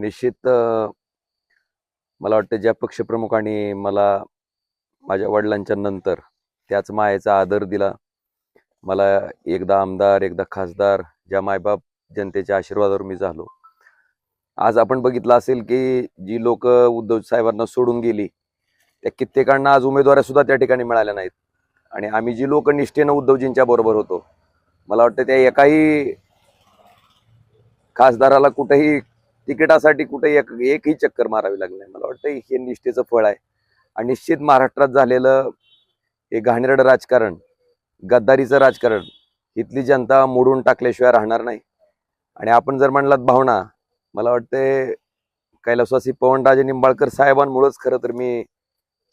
निश्चित मला वाटतं ज्या पक्षप्रमुखांनी मला माझ्या वडिलांच्या नंतर त्याच मायेचा आदर दिला मला एकदा आमदार एकदा खासदार ज्या मायबाप जनतेच्या आशीर्वादावर मी झालो. आज आपण बघितलं असेल की जी लोक उद्धव साहेबांना सोडून गेली त्या कित्येकांना आज उमेदवाऱ्या सुद्धा त्या ठिकाणी मिळाल्या नाहीत. आणि आम्ही जी लोक निष्ठेनं उद्धवजींच्या बरोबर होतो मला वाटतं त्या एकाही खासदाराला कुठेही तिकिटासाठी कुठे एक एकही चक्कर मारावी लागली नाही. मला वाटतं हे निष्ठेचं फळ आहे. आणि निश्चित महाराष्ट्रात झालेलं हे घाणेरडं राजकारण गद्दारीचं राजकारण इथली जनता मोडून टाकल्याशिवाय राहणार नाही. आणि आपण जर म्हणलात भावना मला वाटते कैलासवासी पवनराजे निंबाळकर साहेबांमुळंच खरं तर मी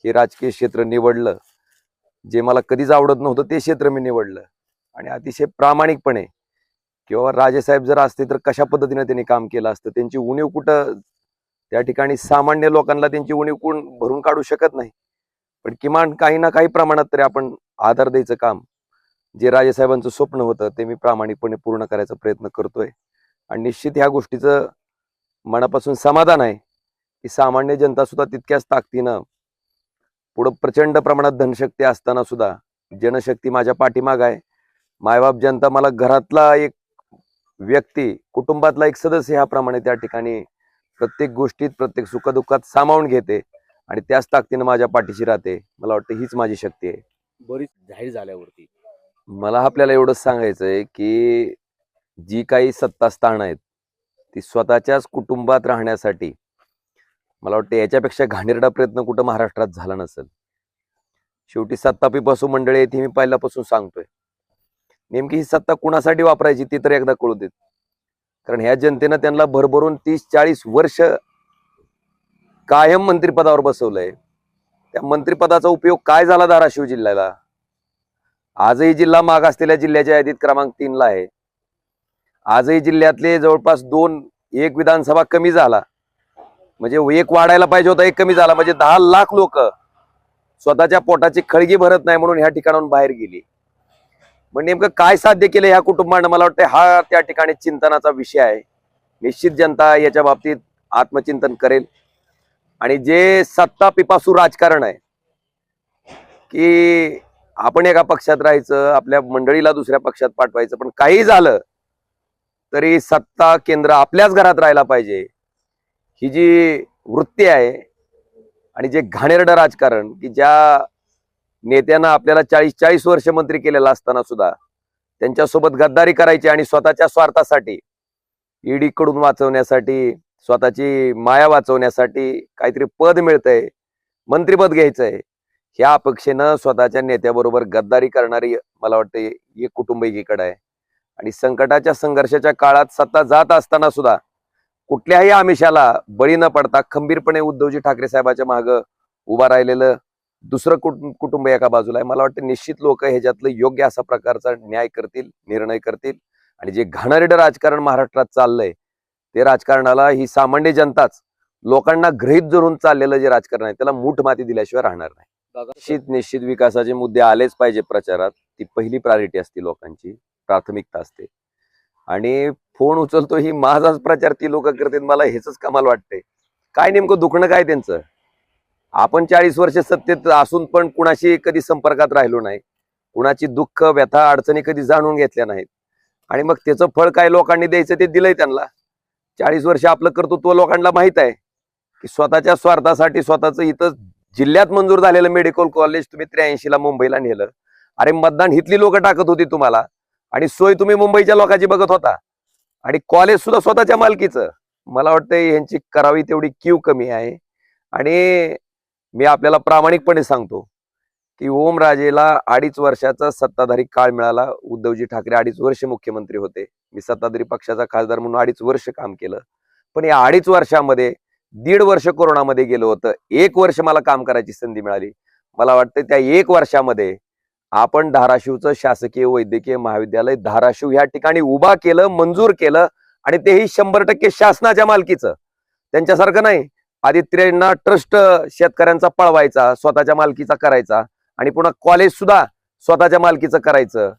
हे राजकीय क्षेत्र निवडलं. जे मला कधीच आवडत नव्हतं ते क्षेत्र मी निवडलं. आणि अतिशय प्रामाणिकपणे किंवा राजेसाहेब जर असते तर कशा पद्धतीने त्यांनी काम केलं असतं? त्यांची उणीव कुठं? त्या ठिकाणी सामान्य लोकांना त्यांची उणीव कोण भरून काढू शकत नाही. पण किमान काही ना काही प्रमाणात तरी आपण आधार द्यायचं काम जे राजेसाहेबांचं स्वप्न होतं ते मी प्रामाणिकपणे पूर्ण करायचा प्रयत्न करतोय. आणि निश्चित ह्या गोष्टीचं मनापासून समाधान आहे की सामान्य जनता सुद्धा तितक्याच ताकदीनं पुढं प्रचंड प्रमाणात धनशक्ती असताना सुद्धा जनशक्ती माझ्या पाठीमाग आहे. मायबाप जनता मला घरातला एक व्यक्ती कुटुंबातला एक सदस्य ह्याप्रमाणे त्या ठिकाणी प्रत्येक गोष्टीत प्रत्येक सुखदुःखात सामावून घेते आणि त्याच ताकदीनं माझ्या पाठीशी राहते. मला वाटतं हीच माझी शक्ती आहे. बरीच जाहीर झाल्यावरती. मला आपल्याला एवढंच सांगायचं आहे की जी काही सत्तास्थान आहेत ती स्वतःच्याच कुटुंबात राहण्यासाठी मला वाटतं याच्यापेक्षा घाणेरडा प्रयत्न कुठं महाराष्ट्रात झाला नसेल. शेवटी सत्तापी बसू मंडळी ती मी पहिल्यापासून सांगतोय. नेमकी ही सत्ता कुणासाठी वापरायची ती तर एकदा कळू देत. कारण ह्या जनतेनं त्यांना भरभरून तीस चाळीस वर्ष कायम मंत्रिपदावर बसवलंय. त्या मंत्रिपदाचा उपयोग काय झाला धाराशिव जिल्ह्याला? आजही जिल्हा माग असलेल्या जिल्ह्याच्या यादीत क्रमांक तीनला आहे. आजही जिल्ह्यातले जवळपास दोन एक विधानसभा कमी झाला. म्हणजे एक वाढायला पाहिजे होता एक कमी झाला. म्हणजे दहा लाख लोक स्वतःच्या पोटाची खळगी भरत नाही म्हणून ह्या ठिकाणाहून बाहेर गेली. मग नेमकं काय साध्य केलं ह्या कुटुंबानं? मला वाटतं हा त्या ठिकाणी चिंतनाचा विषय आहे. निश्चित जनता याच्या बाबतीत आत्मचिंतन करेल. आणि जे सत्ता पिपासू राजकारण आहे की आपण एका पक्षात राहायचं आपल्या मंडळीला दुसऱ्या पक्षात पाठवायचं पण काही झालं तरी सत्ता केंद्र आपल्याच घरात राहायला पाहिजे. ही जी वृत्ती आहे आणि जे घाणेरडं राजकारण की ज्या नेत्यांना आपल्याला चाळीस चाळीस वर्ष मंत्री केलेला असताना सुद्धा त्यांच्यासोबत गद्दारी करायची आणि स्वतःच्या स्वार्थासाठी ईडीकडून वाचवण्यासाठी स्वतःची माया वाचवण्यासाठी काहीतरी पद मिळतंय मंत्रीपद घ्यायचंय ह्या अपेक्षेनं स्वतःच्या नेत्याबरोबर गद्दारी करणारी मला वाटतं एक कुटुंब एकीकडे आहे. आणि संकटाच्या संघर्षाच्या काळात सत्ता जात असताना सुद्धा कुठल्याही आमिषाला बळी न पडता खंबीरपणे उद्धवजी ठाकरे साहेबाच्या मागं उभा राहिलेलं दुसरं कुटुंब कुटुंब एका बाजूला आहे. मला वाटतं निश्चित लोक ह्याच्यातलं योग्य असा प्रकारचा न्याय करतील निर्णय करतील. आणि जे घाणेरडं राजकारण महाराष्ट्रात चाललंय ते राजकारणाला ही सामान्य जनताच लोकांना गृहीत धरून चाललेलं जे राजकारण आहे त्याला मूठ माती दिल्याशिवाय राहणार नाही. निश्चित निश्चित विकासाचे मुद्दे आलेच पाहिजे प्रचारात. ती पहिली प्रायोरिटी असते लोकांची प्राथमिकता असते. आणि फोन उचलतो ही माझाच प्रचार ती लोक करतात मला हेच कमाल वाटतंय. काय नेमकं दुखणं काय त्यांचं? आपण चाळीस वर्ष सत्तेत असून पण कुणाशी कधी संपर्कात राहिलो नाही. कुणाची दुःख व्यथा अडचणी कधी जाणून घेतल्या नाहीत. आणि मग त्याचं फळ काय लोकांनी द्यायचं ते दिलंय त्यांना. चाळीस वर्ष आपलं कर्तृत्व लोकांना माहीत आहे. की स्वतःच्या स्वार्थासाठी स्वतःचं इथं जिल्ह्यात मंजूर झालेलं मेडिकल कॉलेज तुम्ही त्र्याऐंशीला मुंबईला नेलं. अरे मतदान हितली लोक टाकत होती तुम्हाला. आणि सोय तुम्ही मुंबईच्या लोकांची बघत होता. आणि कॉलेज सुद्धा स्वतःच्या मालकीचं. मला वाटतं यांची करावी तेवढी क्यू कमी आहे. आणि मी आपल्याला प्रामाणिकपणे सांगतो की ओमराजेला अडीच वर्षाचा सत्ताधारी काळ मिळाला. उद्धवजी ठाकरे अडीच वर्ष मुख्यमंत्री होते. मी सत्ताधारी पक्षाचा खासदार म्हणून अडीच वर्ष काम केलं. पण या अडीच वर्षामध्ये दीड वर्ष कोरोनामध्ये गेलो होतं. एक वर्ष मला काम करायची संधी मिळाली. मला वाटतं त्या एक वर्षामध्ये आपण धाराशिवचं शासकीय वैद्यकीय महाविद्यालय धाराशिव या ठिकाणी उभा केलं मंजूर केलं आणि तेही शंभर टक्के शासनाच्या मालकीचं. त्यांच्यासारखं नाही. आदित्यांना ट्रस्ट शेतकऱ्यांचा पळवायचा स्वतःच्या मालकीचा करायचा आणि पुन्हा कॉलेज सुद्धा स्वतःच्या मालकीचं करायचं.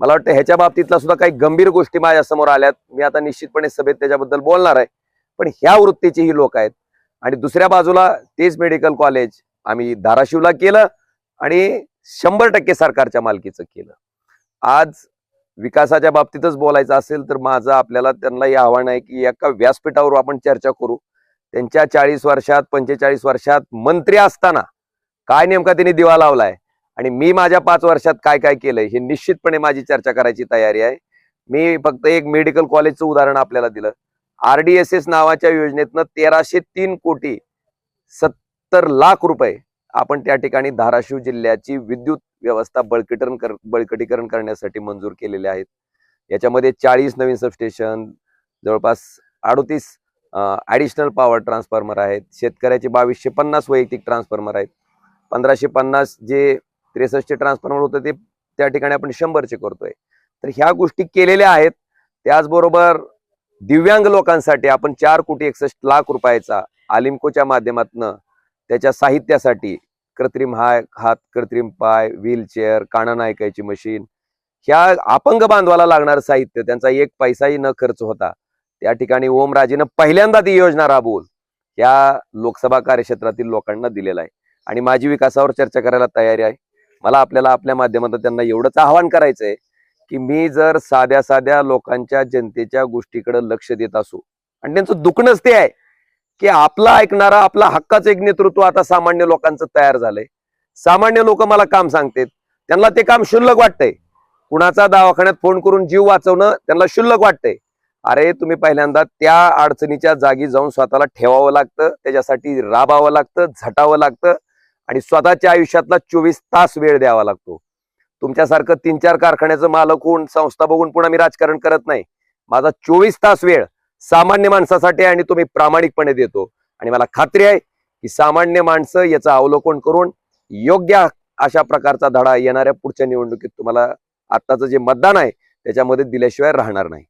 मला वाटतं ह्याच्या बाबतीतला सुद्धा काही गंभीर गोष्टी माझ्यासमोर आल्यात. मी आता निश्चितपणे सभेत त्याच्याबद्दल बोलणार आहे. पण ह्या वृत्तीचे ही लोक आहेत. आणि दुसऱ्या बाजूला तेच मेडिकल कॉलेज आम्ही धाराशिवला केलं आणि शंभर टक्के सरकारच्या मालकीचं केलं. आज विकासाच्या बाबतीतच बोलायचं असेल तर माझं आपल्याला त्यांना हे आव्हान आहे की एका व्यासपीठावर आपण चर्चा करू. त्यांच्या चाळीस वर्षात पंचेचाळीस वर्षात मंत्री असताना काय नेमका त्यांनी दिवा लावलाय? आणि मी माझ्या पाच वर्षात काय काय केलंय हे निश्चितपणे माझी चर्चा करायची तयारी आहे. मी फक्त एक मेडिकल कॉलेजचं उदाहरण आपल्याला दिलं. आरडीएसएस नावाच्या योजनेतनं तेराशे तीन कोटी सत्तर लाख रुपये आपण त्या ठिकाणी धाराशिव जिल्ह्याची विद्युत व्यवस्था बळकटीकरण कर बळकटीकरण करण्यासाठी मंजूर केलेले आहेत. याच्यामध्ये चाळीस नवीन सबस्टेशन जवळपास अडोतीस ॲडिशनल पॉवर ट्रान्सफॉर्मर आहेत. शेतकऱ्याचे बावीसशे पन्नास वैयक्तिक ट्रान्सफॉर्मर आहेत. पंधराशे पन्नास जे त्रेसष्टचे ट्रान्सफॉर्मर होतं ते त्या ठिकाणी आपण शंभरचे करतोय. तर ह्या गोष्टी केलेल्या आहेत. त्याचबरोबर दिव्यांग लोकांसाठी आपण चार कोटी एकसष्ट लाख रुपयाचा आलिमकोच्या माध्यमातनं त्याच्या साहित्यासाठी कृत्रिम हाय हात कृत्रिम पाय व्हीलचेअर कानन ऐकायची मशीन ह्या अपंग बांधवाला लागणारं साहित्य त्यांचा एक पैसाही न खर्च होता. त्या ठिकाणी ओमराजेनं पहिल्यांदा ती योजना राबवून या लोकसभा कार्यक्षेत्रातील लोकांना दिलेला आहे. आणि माझी विकासावर चर्चा करायला तयारी आहे. मला आपल्याला आपल्या माध्यमातून त्यांना एवढंच आवाहन करायचंय की मी जर साध्या साध्या लोकांच्या जनतेच्या गोष्टीकडे लक्ष देत असू आणि त्यांचं दुखणंच ते आहे की आपला ऐकणारा आपला हक्काचं एक नेतृत्व आता सामान्य लोकांचं तयार झालंय. सामान्य लोक मला काम सांगतात. त्यांना ते काम क्षुल्लक वाटतंय. कुणाचा दवाखान्यात फोन करून जीव वाचवणं त्यांना क्षुल्लक वाटतंय. अरे तुम्ही पहिल्यांदा त्या अडचणीच्या जागी जाऊन स्वतःला ठेवावं लागतं त्याच्यासाठी राबावं लागतं झटावं लागतं आणि स्वतःच्या आयुष्यातला चोवीस तास वेळ द्यावा लागतो. तुमच्यासारखं तीन चार कारखान्याचं मालक होऊन संस्था बघून पुन्हा मी राजकारण करत नाही. माझा चोवीस तास वेळ सामान्य माणसासाठी आणि तुम्ही प्रामाणिकपणे देतो. आणि मला खात्री आहे की सामान्य माणसं याचं अवलोकन करून योग्य अशा प्रकारचा धडा येणाऱ्या पुढच्या निवडणुकीत तुम्हाला आत्ताचं जे मतदान आहे त्याच्यामध्ये दिल्याशिवाय राहणार नाही.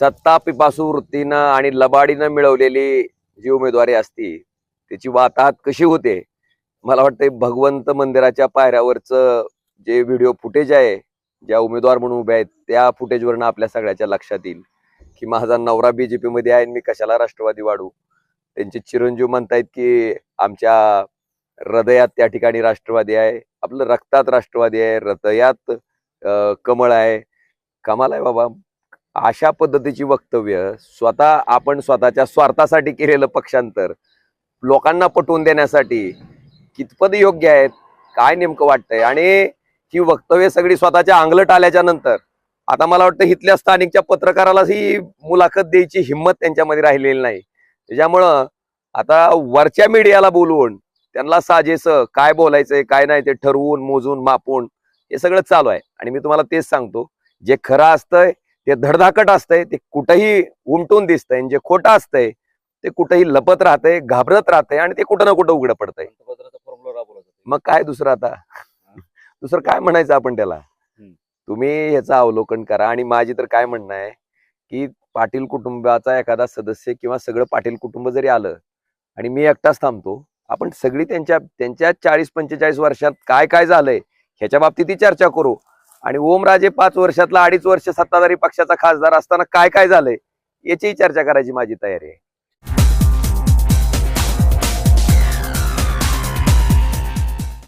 सत्ता पिपासू वृत्तीनं आणि लबाडीनं मिळवलेली जी उमेदवारी असती त्याची वाताहत कशी होते? मला वाटतं भगवंत मंदिराच्या पायऱ्यावरचं जे व्हिडिओ फुटेज आहे ज्या उमेदवार म्हणून उभे आहेत त्या फुटेजवरनं आपल्या सगळ्याच्या लक्षात येईल की माझा नवरा बीजेपी मध्ये आहे मी कशाला राष्ट्रवादी वाढू? त्यांचे चिरंजीव म्हणतायत की आमच्या हृदयात त्या ठिकाणी राष्ट्रवादी आहे आपलं रक्तात राष्ट्रवादी आहे हृदयात कमळ आहे. कमाल आहे बाबा. अशा पद्धतीची वक्तव्य स्वतः आपण स्वतःच्या स्वार्थासाठी केलेलं पक्षांतर लोकांना पटवून देण्यासाठी कितपत योग्य आहेत काय नेमकं वाटतंय? आणि ही वक्तव्य सगळी स्वतःच्या अंगलट आल्याच्यानंतर आता मला वाटतं इथल्या स्थानिकच्या पत्रकाराला ही मुलाखत द्यायची हिंमत त्यांच्यामध्ये राहिलेली नाही. त्याच्यामुळं आता वरच्या मीडियाला बोलवून त्यांना साजेसं काय बोलायचंय काय नाही ते ठरवून मोजून मापून हे सगळं चालू आहे. आणि मी तुम्हाला तेच सांगतो जे खरं असतंय ते धडधाकट असतंय ते कुठंही उमटून दिसतंय जे खोटं असतंय ते कुठंही लपत राहतंय घाबरत राहतंय आणि ते कुठं ना कुठं उघडं पडतंय. मग काय दुसरं आता? दुसरं काय म्हणायचं आपण त्याला. तुम्ही याचं अवलोकन करा आणि माझी तर काय म्हणणं आहे की पाटील कुटुंबाचा एखादा सदस्य किंवा सगळं पाटील कुटुंब जरी आलं आणि मी एकटाच थांबतो आपण सगळी त्यांच्या त्यांच्या चाळीस पंचेचाळीस वर्षात काय काय झालंय ह्याच्या बाबतीत चर्चा करू. आणि ओमराजे पाच वर्षातला अडीच वर्ष सत्ताधारी पक्षाचा खासदार असताना काय काय झालंय? याचीही चर्चा करायची माझी तयारी आहे.